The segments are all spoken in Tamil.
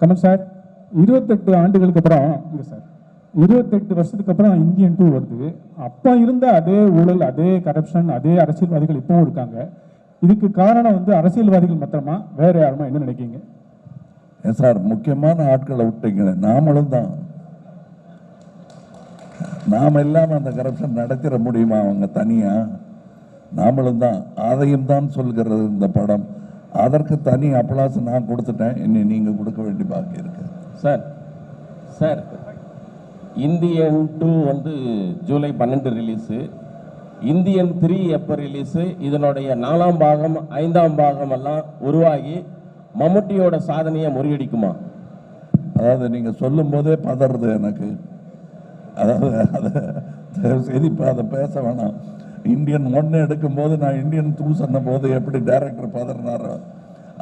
கமல் சார் இருபத்தெட்டு ஆண்டுகளுக்கு அப்புறம் இல்லை சார் இருபத்தெட்டு வருஷத்துக்கு அப்புறம் இந்தியன் டூ வருது. அப்போ இருந்த அதே ஊழல் அதே கரப்ஷன் அதே அரசியல்வாதிகள் இப்பவும் இருக்காங்க. இதுக்கு காரணம் வந்து அரசியல்வாதிகள் மாத்திரமா? வேற யாருமா? என்ன நினைக்கிங்க சார் முக்கியமான ஆட்களை விட்டீங்க நாமளும் தான். நாம இல்லாம அந்த கரப்ஷன் நடத்திட முடியுமா அவங்க தனியா? நாமளும் தான். அதையும் தான் சொல்கிறது இந்த படம். அதற்கு தனி அப்ளாஸ் நான் கொடுத்துட்டேன் இனி நீங்க கொடுக்க வேண்டிய பாக்கி இருக்கு சார் சார் இந்தியன் டூ வந்து ஜூலை பன்னெண்டு ரிலீஸு இந்தியன் த்ரீ எப்போ ரிலீஸு இதனுடைய நாலாம் பாகம் ஐந்தாம் பாகம் எல்லாம் உருவாகி மம்முட்டியோட சாதனையை முறியடிக்குமா அதாவது நீங்க சொல்லும் போதே பதறது எனக்கு அதாவது அதை செய்து இப்போ அதை பேச வேணாம் இந்தியன் ஒன்று எடுக்கும்போது நான் இந்தியன் டூ சொன்ன போது எப்படி டைரக்டர் பதறினாரோ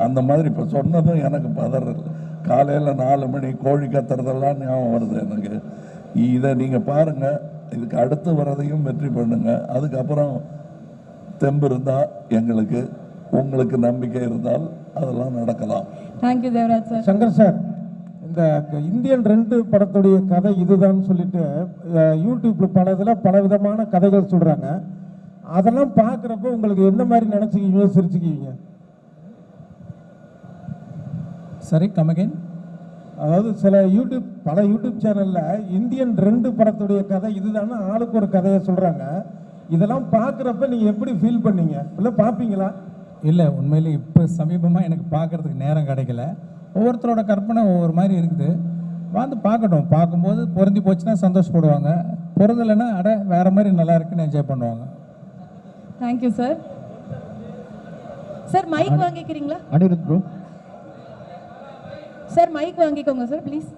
அந்த மாதிரி இப்போ சொன்னதும் எனக்கு பதறல். காலையில் நாலு மணி கோழி கத்துறதெல்லாம் ஞாபகம் வருது எனக்கு. இதை நீங்கள் பாருங்க இதுக்கு அடுத்து வரதையும் வெற்றி பண்ணுங்க. அதுக்கப்புறம் தெம்பு இருந்தால் எங்களுக்கு உங்களுக்கு நம்பிக்கை இருந்தால் அதெல்லாம் நடக்கலாம். Thank you Devaraj sir Shankar sir இந்த இந்தியன் ரெண்டு படத்துடைய கதை இதுதான் சொல்லிட்டு அஹ், யூடியூப்ல பல இதில் பல விதமான கதைகள் சொல்றாங்க. அதெல்லாம் பார்க்குறப்ப உங்களுக்கு எந்த மாதிரி நினச்சிக்குவீங்க சிரிச்சுக்குவீங்க? சரி கம் அகைன் அதாவது சில யூடியூப் பல யூடியூப் சேனல்ல இந்தியன் ரெண்டு படத்துடைய கதை இதுதானே ஆளுக்கு ஒரு கதையை சொல்றாங்க. இதெல்லாம் பார்க்குறப்ப நீங்க எப்படி ஃபீல் பண்ணீங்க? இல்லை பார்ப்பீங்களா? இல்லை உண்மையிலே இப்போ சமீபமாக எனக்கு பார்க்கறதுக்கு நேரம் கிடைக்கல. ஒவ்வொருத்தரோட கற்பனை ஒவ்வொரு மாதிரி இருக்குது. வந்து பார்க்கட்டும். பார்க்கும்போது பொருந்தி போச்சுன்னா சந்தோஷப்படுவாங்க. பொருந்தலைன்னா அட வேற மாதிரி நல்லா இருக்குன்னு என்ஜாய் பண்ணுவாங்க. தேங்க்யூ சார் சார் மைக் வாங்கிக்கிறீங்களா? அனிருத் ப்ரோ சார் மைக் வாங்கிக்கோங்க சார் ப்ளீஸ்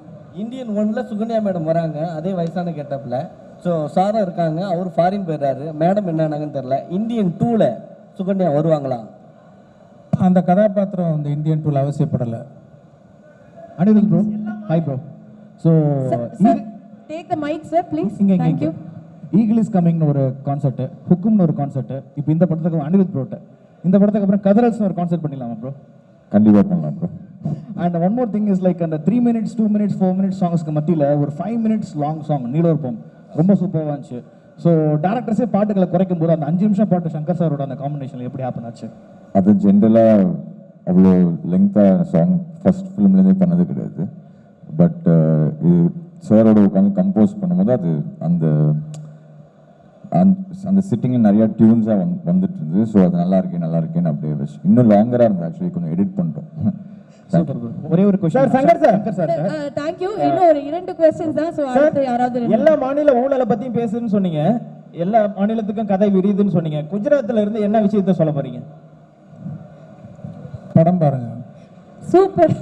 இந்தியன் ஒன்ல சுகன்யா மேடம் வராங்க. அதே வயசான கெட்டப்பில் ஸோ சாரும் இருக்காங்க. அவர் ஃபாரின் போயிடுறாரு. மேடம் என்னன்னாங்கன்னு தெரில இந்தியன் டூவில் சுகன்யா வருவாங்களா? அந்த கதாபாத்திரம் இந்த இந்தியன் டூல் அவசியப்படலை. Anirudh bro hi bro so sir take the mike sir please இங்க இங்க தேங்க்யூ ஈகிள் இஸ் கமிங்னு ஒரு கான்செப்ட் ஹுக்கும்னு ஒரு கான்செப்ட் இப்போ இந்த படத்துக்கு அனிருத் ப்ரோட்ட இந்த படத்துக்கு அப்புறம் கதரல்ஸ்னு ஒரு கான்செப்ட் பண்ணிடலாமா ப்ரோ கண்டிப்பாக பண்ணலாம் bro and one more thing is like அந்த three minutes two minutes four minutes சாங்ஸ்க்கு மத்தியில் ஒரு five minutes long song Neelorpam ரொம்ப சூப்பராக இருந்துச்சு. ஸோ டேரக்டர்ஸே பாட்டுகளை குறைக்கும் போது அந்த அஞ்சு நிமிஷம் பாட்டு சங்கர் சாரோட அந்த காம்பினேஷன் எப்படி ஹேப்பன் ஆச்சு? அது ஜென்ரலாக அவ்வளோ லெங்க்த்தாக சாங் ஃபர்ஸ்ட் ஃபிலிம்லேருந்தே பண்ணது கிடையாது. பட் இது சாரோட உட்காந்து கம்போஸ் பண்ணும்போது அது அந்த அந்த- அந்த சிட்டிங்கில் நிறையா டியூன்ஸாக வந் வந்துட்டு இருந்தது ஸோ அது நல்லா இருக்கே நல்லா இருக்கேன்னு அப்படியே வச்சு இன்னும் லாங்கராக இருந்தது ஆக்சுவலி கொஞ்சம் எடிட் பண்ணிட்டோம். ஒரே ஒரு கொஸ்டின் சங்கர் சார் சார் இன்னும் ஒரு இரண்டு கொஸ்டின்ஸ் தான். அடுத்து யாராவது எல்லா மாநில ஊழலை பத்தியும் பேசுன்னு சொன்னீங்க. எல்லா மாநிலத்துக்கும் கதை விரியுதுன்னு சொன்னீங்க. குஜராத்ல இருந்து என்ன விஷயத்த சொல்ல போறீங்க? படம் பாருங்க. சூப்பர்.